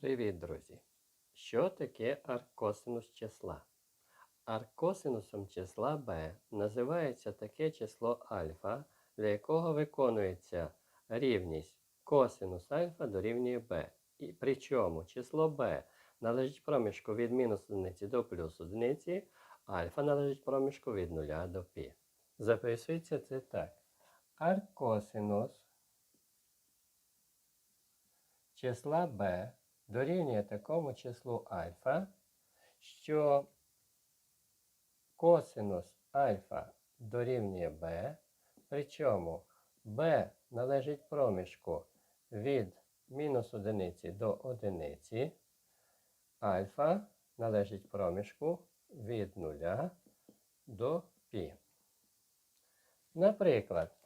Привіт, друзі! Що таке аркосинус числа? Аркосинусом числа b називається таке число альфа, для якого виконується рівність косинус альфа дорівнює b. І причому число b належить проміжку від мінус 1 до плюс 1, альфа належить проміжку від 0 до π. Записується це так. Аркосинус числа b дорівнює такому числу альфа, що косинус альфа дорівнює b, причому b належить проміжку від мінус одиниці до одиниці, альфа належить проміжку від 0 до π. Наприклад,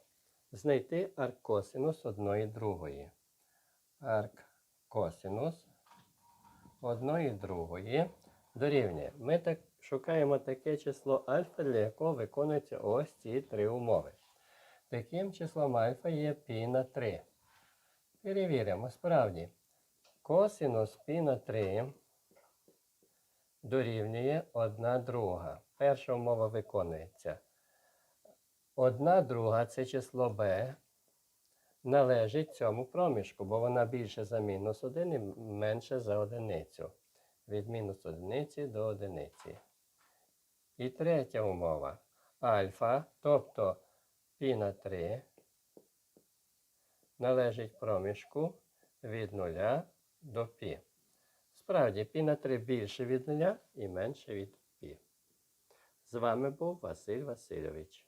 знайти аркосинус одної другої. Аркосинус одної другої дорівнює. Ми так шукаємо таке число альфа, для якого виконуються ось ці три умови. Таким числом альфа є π на 3. Перевіримо, справді, косинус π на 3 дорівнює 1 друга. Перша умова виконується. 1 друга це число b належить цьому проміжку, бо вона більше за мінус 1 і менше за одиницю. Від мінус одиниці до одиниці. І третя умова. Альфа, тобто π на 3, належить проміжку від 0 до π. Справді, π на 3 більше від 0 і менше від π. З вами був Василь Васильович.